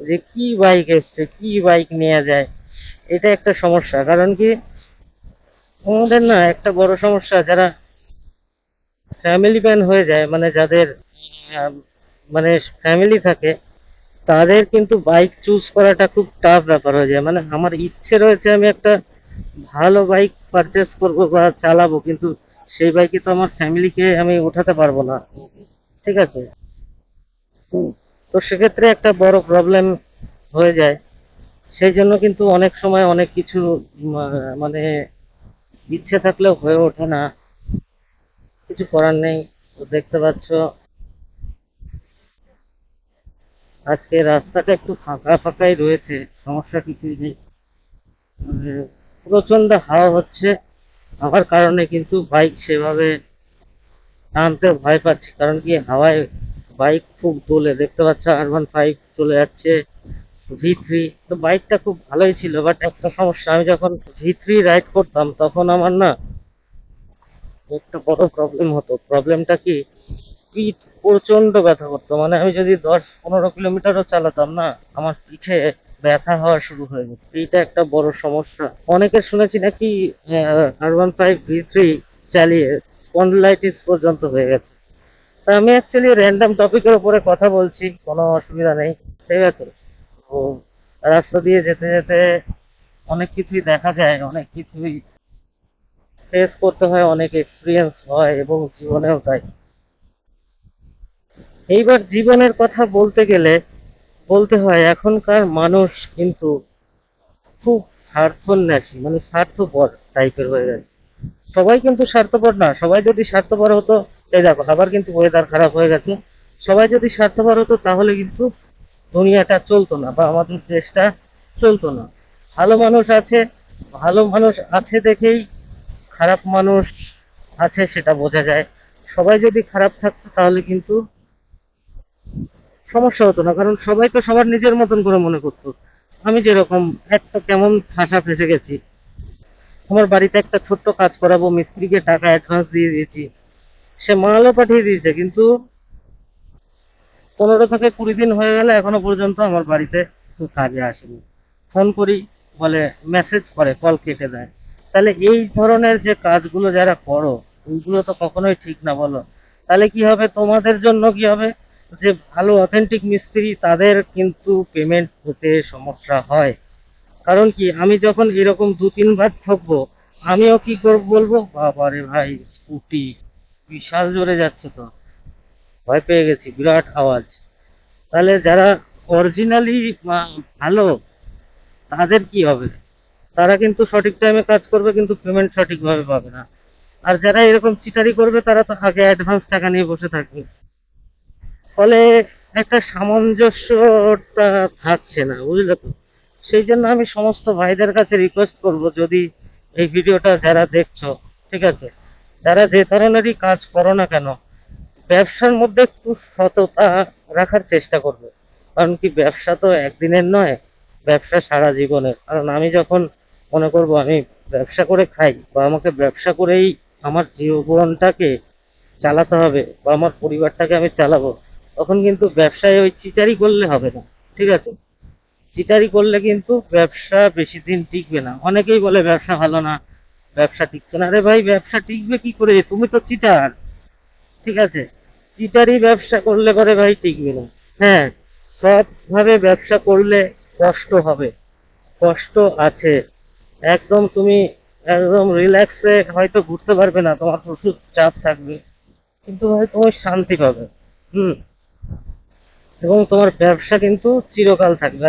যে কি বাইক এসছে, কি বাইক নেওয়া যায়, এটা একটা সমস্যা। কারণ কি, আমাদের না একটা বড় সমস্যা, যারা ফ্যামিলি ম্যান হয়ে যায় মানে যাদের মানে ফ্যামিলি থাকে, তাদের কিন্তু বাইক চুজ করাটা খুব টাফ ব্যাপার হয়ে যায়। মানে আমার ইচ্ছে রয়েছে আমি একটা ভালো বাইক পারচেস করব বা চালাবো, কিন্তু সেই বাইকে তো আমার ফ্যামিলিকে আমি ওঠাতে পারব না। ঠিক আছে? তো সেক্ষেত্রে একটা বড় প্রবলেম হয়ে যায়। সেই জন্য কিন্তু অনেক সময় অনেক কিছু মানে ইচ্ছে থাকলেও হয়ে ওঠে না। কিছু করার নেই, তো দেখতে পাচ্ছ। আজকে রাস্তাটা একটু ফাঁকা ফাঁকাই রয়েছে, সমস্যা কিছুই নেই। মানে প্রচণ্ড হাওয়া হচ্ছে, আমার কারণে কিন্তু বাইক সেভাবে টানতে ভয় পাচ্ছি। কারণ কি হাওয়ায় বাইক খুব দোলে, দেখতে পাচ্ছ আর ওয়ান ফাইভ চলে যাচ্ছে, ভি থ্রি। তো বাইকটা খুব ভালোই ছিল বাট একটা সমস্যা, আমি যখন ভি থ্রি রাইড করতাম, তখন আমার না একটা বড় প্রবলেম হতো। প্রবলেমটা কি? পিঠ প্রচণ্ড ব্যথা করতো মানে আমি যদি দশ পনেরো কিলোমিটারও চালাতাম না, আমার পিঠে ব্যথা হওয়া শুরু হয়ে যেত। এইটা একটা বড় সমস্যা। অনেকের শুনেছি নাকি R one five V three চালিয়ে স্পন্ডলাইটিস পর্যন্ত হয়ে গেছে। আমি অ্যাকচুয়ালি র্যান্ডম টপিকের উপরে কথা বলছি, কোনো অসুবিধা নেই, ঠিক আছে? তো রাস্তা দিয়ে যেতে যেতে অনেক কিছুই দেখা যায়, অনেক কিছুই ফেস করতে হয়, অনেক এক্সপিরিয়েন্স হয় এবং জীবনেও তাই। এইবার জীবনের কথা বলতে গেলে, বলতে হয় এখনকার মানুষ কিন্তু খুব স্বার্থন্যাসী মানে স্বার্থপর টাইপের হয়ে গেছে। সবাই কিন্তু স্বার্থপর না, সবাই যদি স্বার্থপর হতো এই দেখো, আবার কিন্তু ওয়েদার খারাপ হয়ে গেছে। সবাই যদি স্বার্থপর হতো, তাহলে কিন্তু দুনিয়াটা চলতো না বা আমাদের দেশটা চলতো না। ভালো মানুষ আছে, ভালো মানুষ আছে দেখেই খারাপ মানুষ আছে সেটা বোঝা যায়। সবাই যদি খারাপ থাকতো, তাহলে কিন্তু সমস্যা হতো না, কারণ সবাই তো সবার নিজের মতন করে মনে করতো। আমি যেরকম, একটা কেমন ঠাসা ফেসে গেছি। আমার বাড়িতে একটা ছোট্ট কাজ করাবো, মিস্ত্রিকে টাকা অ্যাডভান্স দিয়ে দিয়েছি। সে মালও পাঠিয়ে দিয়েছে, কিন্তু পনেরো থেকে কুড়ি দিন হয়ে গেলে এখনও পর্যন্ত আমার বাড়িতে কাজে আসেনি। ফোন করি, বলে মেসেজ করে কল কেটে দেয়। তাহলে এই ধরনের যে কাজগুলো যারা করো ওইগুলো তো কখনোই ঠিক না, বলো। তাহলে কি হবে? তোমাদের জন্য কি হবে? যে ভালো অথেন্টিক মিস্ত্রি, তাদের কিন্তু পেমেন্ট হতে সমস্যা হয়। কারণ কি, আমি যখন এরকম দু তিনবার ঠকবো, আমিও কি করব বলব? বাবারে ভাই, স্কুটি। বিশাল জোরে যাচ্ছে তো। ভয় পেয়ে গেছি, বিরাট আওয়াজ। তাহলে যারা অরিজিনালি ভালো, তাদের কি হবে? তারা কিন্তু সঠিক টাইমে কাজ করবে, কিন্তু পেমেন্ট সঠিকভাবে পাবে না। আর যারা এরকম চিটারি করবে, তারা তো আগে অ্যাডভান্স টাকা নিয়ে বসে থাকবে। ফলে একটা সামঞ্জস্যতা থাকছে না, বুঝলে তো? সেই জন্য আমি সমস্ত ভাইদের কাছে রিকোয়েস্ট করব, যদি এই ভিডিওটা যারা দেখছ, ঠিক আছে? যারা যে ধরনেরই কাজ করো না কেন, ব্যবসার মধ্যে একটু সততা রাখার চেষ্টা করবে। কারণ কি, ব্যবসা তো একদিনের নয়, ব্যবসা সারা জীবনের। কারণ আমি যখন মনে করব আমি ব্যবসা করে খাই, বা আমাকে ব্যবসা করেই আমার জীবনটাকে চালাতে হবে, বা আমার পরিবারটাকে আমি চালাবো, তখন কিন্তু ব্যবসায় ওই চিটারি করলে হবে না, ঠিক আছে? চিটারি করলে কিন্তু ব্যবসা বেশি দিন টিকবে না। অনেকেই বলে ব্যবসা ভালো না ব্যবসা টিকছে না। আরে ভাই, ব্যবসা টিকবে কি করে? তুমি তো চিটার ঠিক আছে? চিটারই ব্যবসা করলে পরে ভাই টিকবে না। হ্যাঁ সবভাবে ব্যবসা করলে কষ্ট হবে। কষ্ট আছে। একদম তুমি একদম রিল্যাক্সে হয়তো ঘুরতে পারবে না, তোমার প্রচুর চাপ থাকবে। কিন্তু ভাই তুমি শান্তি পাবে। হুম। এবং তোমার ব্যবসা কিন্তু চিরকাল থাকবে। আর